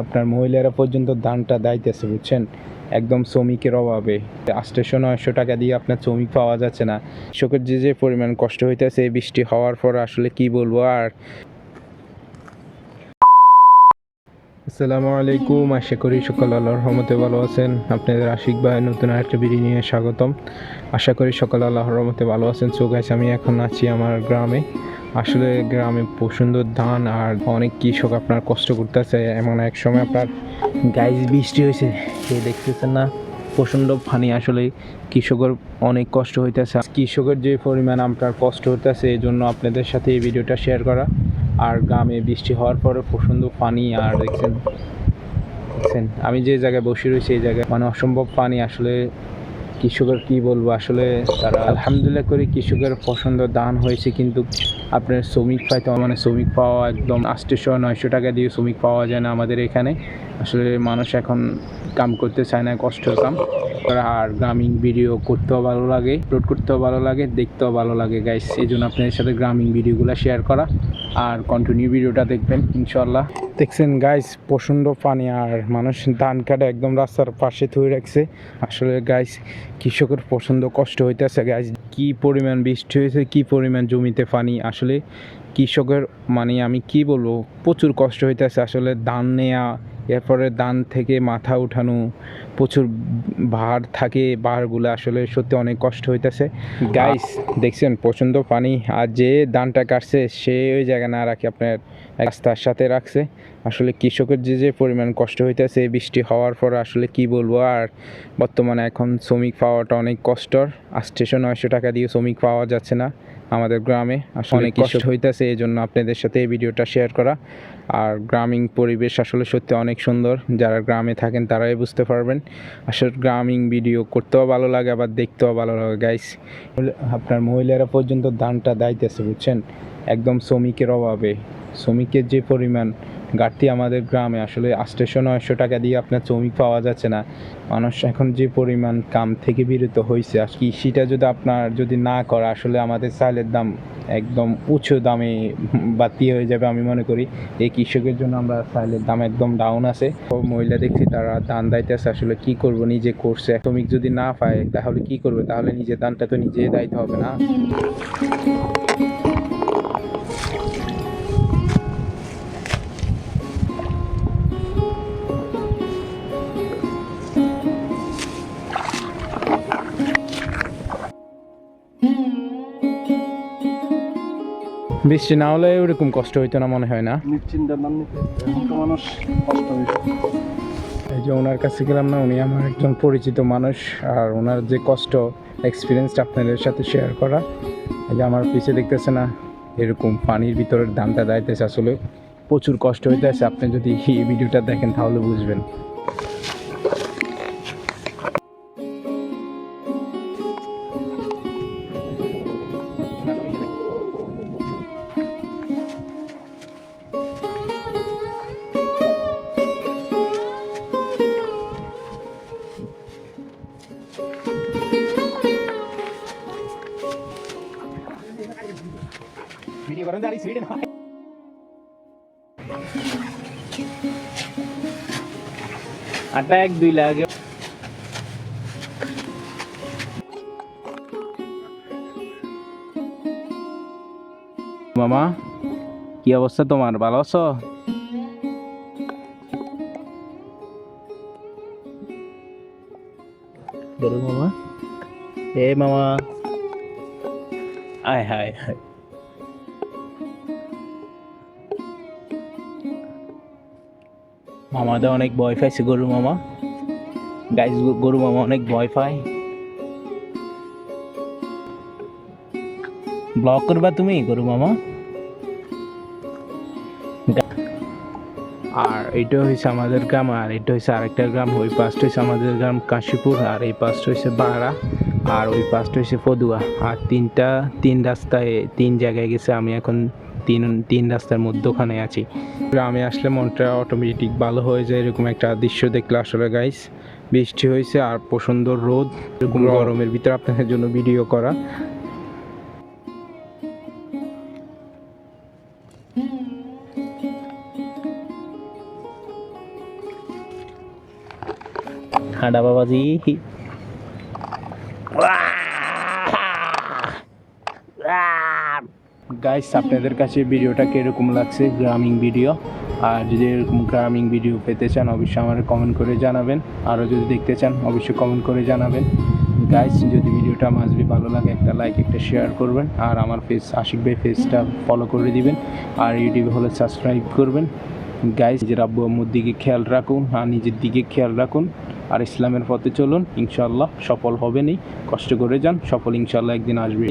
আপনার মহিলারা পর্যন্ত দানটা দাইতেছে, বুঝছেন? একদম শ্রমিকের অভাবে। আটশোশো নয়শো টাকা দিয়ে আপনার শ্রমিক পাওয়া যাচ্ছে না। শোকের যে যে পরিমাণ কষ্ট হইতেছে বৃষ্টি হওয়ার পর আসলে কি বলব আর? আসসালামু আলাইকুম। আশা করি সকল আল্লাহর রহমতে ভালো আছেন। আপনাদের আশিক ভাই, নতুন আরেকটা ভিডিও নিয়ে স্বাগতম। আশা করি সকল আল্লাহর রহমতে ভালো আছেন। সো গাইস আমি এখন আছি আমার গ্রামে। আসলে গ্রামে সুন্দর ধান আর অনেক কৃষক আপনার কষ্ট করতেছে। এমন এক সময় আপনার গাইজ বৃষ্টি হয়েছে। সে দেখতেছেন না, প্রচণ্ড পানি আসলে কৃষকের অনেক কষ্ট হইতেছে। কৃষকের যে পরিমাণ আপনার কষ্ট হইতেছে এই জন্য আপনাদের সাথে এই ভিডিওটা শেয়ার করা। আর গ্রামে বৃষ্টি হওয়ার পরে প্রচণ্ড পানি আর দেখছেন দেখছেন, আমি যে জায়গায় বসে রয়েছি এই জায়গায় মানে অসম্ভব পানি আসলে কৃষকের কি বলব? আসলে তারা আলহামদুলিল্লাহ করে কৃষকের পছন্দ দান হয়েছে, কিন্তু আপনার শ্রমিক পাইতে মানে শ্রমিক পাওয়া একদম আটশোশো নয়শো টাকা দিয়ে শ্রমিক পাওয়া যায় না আমাদের এখানে। আসলে মানুষ এখন কাম করতে চায় না, কষ্টের কাম। আর গ্রামীণ ভিডিও করতেও ভালো লাগে আপলোড করতেও ভালো লাগে, দেখতেও ভালো লাগে গাইস এই জন্য আপনাদের সাথে গ্রামীণ ভিডিওগুলো শেয়ার করা আর কন্টিনিউ ভিডিওটা দেখবেন ইনশাল্লাহ দেখছেন গাইস প্রচণ্ড পানি আর মানুষ ধান কাটে একদম রাস্তার পাশে থুয়ে রাখছে। আসলে গাইস কৃষকের পছন্দ কষ্ট হইতেছে গাইস কি পরিমাণ বৃষ্টি হয়েছে কি পরিমাণ জমিতে পানি আসলে কৃষকের মানে আমি কি বলব? প্রচুর কষ্ট হইতেছে আসলে দান নেয়া, এরপরে দান থেকে মাথা উঠানো, প্রচুর ভার থাকে, ভারগুলো আসলে সত্যি অনেক কষ্ট হইতেছে। গাইস দেখছেন, প্রচণ্ড পানি, আর যে ধানটা কাটছে, সে ওই জায়গা না রাখে আপনার রাস্তার সাথে রাখছে। আসলে কৃষকের যে যে পরিমাণ কষ্ট হইতেছে বৃষ্টি হওয়ার পর আসলে কি বলব? আর বর্তমানে এখন শ্রমিক পাওয়াটা অনেক কষ্টর। আর স্টেশন নয়শো টাকা দিয়ে শ্রমিক পাওয়া যাচ্ছে না। আমাদের গ্রামে আসলে অনেক কষ্ট হইতেছে এই জন্য আপনাদের সাথে এই ভিডিওটা শেয়ার করা। আর গ্রামীণ পরিবেশ আসলে সত্যি অনেক সুন্দর। যারা গ্রামে থাকেন তারাই বুঝতে পারবেন। আসলে গ্রামীণ ভিডিও করতেও ভালো লাগে আবার দেখতেও ভালো লাগে গাইস আপনার মহিলারা পর্যন্ত দানটা দাইতেছে বুঝছেন? একদম শ্রমিকের অভাবে। শ্রমিকের যে পরিমাণ ঘাটতি আমাদের গ্রামে, আসলে আটশোশো নয়শো টাকা দিয়ে আপনার শ্রমিক পাওয়া যাচ্ছে না। মানুষ এখন যে পরিমাণ কাম থেকে বিরত হয়েছে আর কৃষিটা যদি আপনার যদি না করে, আসলে আমাদের চালের দাম একদম উঁচু দামে বাতি হয়ে যাবে আমি মনে করি। এই কৃষকের জন্য আমরা চালের দাম একদম ডাউন আছে। মহিলা দেখছি, তারা ধান দাইতেছে, আসলে কি করব? নিজে করছে। শ্রমিক যদি না পায়, তাহলে কি করবে? তাহলে নিজের ধানটা তো নিজে দায়িত্ব হবে না? বৃষ্টি না হলে ওরকম কষ্ট হইতো না মনে হয় না। মানুষ কষ্ট এই যে ওনার কাছে গেলাম না উনি আমার একজন পরিচিত মানুষ আর ওনার যে কষ্ট এক্সপিরিয়েন্সটা আপনাদের সাথে শেয়ার করা এই যে আমার পিছিয়ে দেখতেছে না এরকম পানির ভিতরের দামটা দাইতেছে আসলে। প্রচুর কষ্ট হইতেছে আপনি যদি এই ভিডিওটা দেখেন তাহলে বুঝবেন। আটা এক দুই লাগে মামা কি অবস্থা তোমার ভালো আছো ধরো মামা এ মামা আয় হায় হায় মামাদা অনেক ভয় পাইছে গরু মামা। গাইজ গরু মামা অনেক ভয় পায়। ব্লক করবা তুমি গরু মামা? আর এটা হয়েছে আমাদের গ্রাম, আর এটা হয়েছে আরেকটা গ্রাম। ওই পাশটা হয়েছে আমাদের গ্রাম কাশীপুর, আর এই পাশটা হয়েছে বাড়া, আর ওই পাশটা হয়েছে পদুয়া আর তিনটা তিন রাস্তায় তিন জায়গায় গেছে। আমি এখন তিন তিন রাস্তার মধ্যখানে আছি। গ্রামে আসলে মনটা অটোমেটিক ভালো হয়ে যায় এরকম একটা দৃশ্য দেখলে আসলে গাইস বৃষ্টি হয়েছে আর প্রচণ্ড রোদ এরকম গরমের ভিতরে আপনাদের জন্য ভিডিও করা। হাঁডা বাবাজি। গাইস আপনাদের কাছে ভিডিওটা কীরকম লাগছে? গ্রামীণ ভিডিও। আর যদি এরকম গ্রামীণ ভিডিও পেতে চান, অবশ্যই আমার কমেন্ট করে জানাবেন। আরও যদি দেখতে চান, অবশ্যই কমেন্ট করে জানাবেন। গাইস যদি ভিডিওটা মাঝবি ভালো লাগে, একটা লাইক একটা শেয়ার করবেন। আর আমার ফেস আশিক ভাই ফেসটা ফলো করে দিবেন। আর ইউটিউবে হলে সাবস্ক্রাইব করবেন। গাইস নিজের আব্বু আম্মুর দিকে খেয়াল রাখুন, আর নিজের দিকে খেয়াল রাখুন। আর ইসলামের পথে চলুন ইনশাল্লাহ সফল হবেনই। কষ্ট করে যান, সফল ইনশাল্লাহ একদিন আসবে।